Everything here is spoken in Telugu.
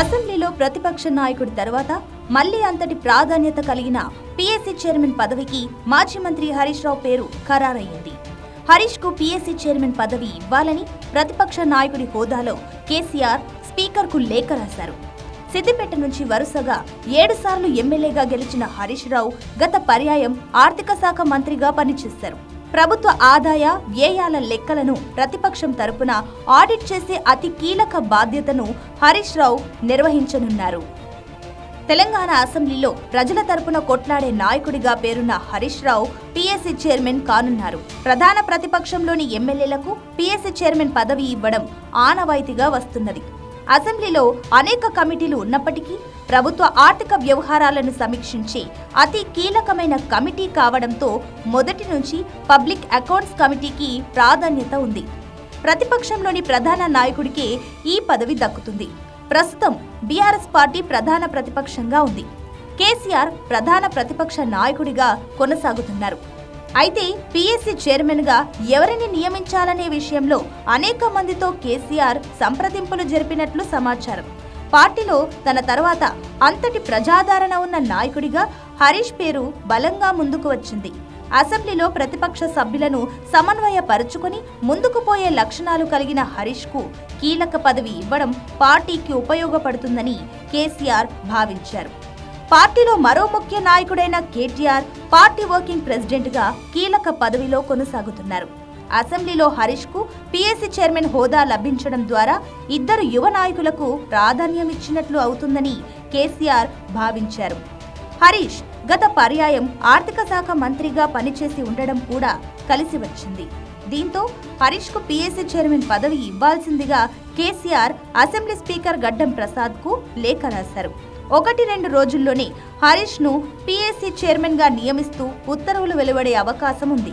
అసెంబ్లీలో ప్రతిపక్ష నాయకుడి తర్వాత మళ్ళీ అంతటి ప్రాధాన్యత కలిగిన పీఎస్సీ చైర్మన్ పదవికి మాజీ మంత్రి హరీష్ రావు పేరు ఖరారయ్యింది. హరీష్కు పీఎస్సీ చైర్మన్ పదవి ఇవ్వాలని ప్రతిపక్ష నాయకుడి హోదాలో కేసీఆర్ స్పీకర్కు లేఖ రాశారు. సిద్దిపేట నుంచి వరుసగా ఏడు సార్లు ఎమ్మెల్యేగా గెలిచిన హరీష్ రావు గత పర్యాయం ఆర్థిక శాఖ మంత్రిగా పనిచేశారు. ప్రభుత్వ ఆదాయ వ్యయాల లెక్కలను ప్రతిపక్షం తరపున ఆడిట్ చేసే అతి కీలక బాధ్యతను హరీష్ రావు నిర్వహించనున్నారు. తెలంగాణ అసెంబ్లీలో ప్రజల తరపున కొట్లాడే నాయకుడిగా పేరున్న హరీష్ రావు పీఎస్సీ చైర్మన్ కానున్నారు. ప్రధాన ప్రతిపక్షంలోని ఎమ్మెల్యేలకు పీఎస్సీ చైర్మన్ పదవి ఇవ్వడం ఆనవాయితీగా వస్తున్నది. అసెంబ్లీలో అనేక కమిటీలు ఉన్నప్పటికీ ప్రభుత్వ ఆర్థిక వ్యవహారాలను సమీక్షించే అతి కీలకమైన కమిటీ కావడంతో మొదటి నుంచి పబ్లిక్ అకౌంట్స్ కమిటీకి ప్రాధాన్యత ఉంది. ప్రతిపక్షంలోని ప్రధాన నాయకుడికే ఈ పదవి దక్కుతుంది. ప్రస్తుతం బీఆర్ఎస్ పార్టీ ప్రధాన ప్రతిపక్షంగా ఉంది. కేసీఆర్ ప్రధాన ప్రతిపక్ష నాయకుడిగా కొనసాగుతున్నారు. అయితే పీఎస్సీ చైర్మన్గా ఎవరిని నియమించాలనే విషయంలో అనేక మందితో కేసీఆర్ సంప్రదింపులు జరిపినట్లు సమాచారం. పార్టీలో తన తర్వాత అంతటి ప్రజాదరణ ఉన్న నాయకుడిగా హరీష్ పేరు బలంగా ముందుకు వచ్చింది. అసెంబ్లీలో ప్రతిపక్ష సభ్యులను సమన్వయపరుచుకొని ముందుకు పోయే లక్షణాలు కలిగిన హరీష్కు కీలక పదవి ఇవ్వడం పార్టీకి ఉపయోగపడుతుందని కేసీఆర్ భావించారు. పార్టీలో మరో ముఖ్య నాయకుడైన కేటీఆర్ పార్టీ వర్కింగ్ ప్రెసిడెంట్గా కీలక పదవిలో కొనసాగుతున్నారు. అసెంబ్లీలో హరీష్కు పీఎస్సీ చైర్మన్ హోదా లభించడం ద్వారా ఇద్దరు యువ నాయకులకు ప్రాధాన్యం ఇచ్చినట్లు అవుతుందని కేసీఆర్ భావించారు. హరీష్ గత పర్యాయం ఆర్థిక శాఖ మంత్రిగా పనిచేసి ఉండడం కూడా కలిసి వచ్చింది. దీంతో హరీష్కు పీఎస్సీ చైర్మన్ పదవి ఇవ్వాల్సిందిగా కేసీఆర్ అసెంబ్లీ స్పీకర్ గడ్డం ప్రసాద్కు లేఖ రాశారు. ఒకటి రెండు రోజుల్లోనే హరీష్ను పీఎస్సీ చైర్మన్గా నియమిస్తూ ఉత్తర్వులు వెలువడే అవకాశం ఉంది.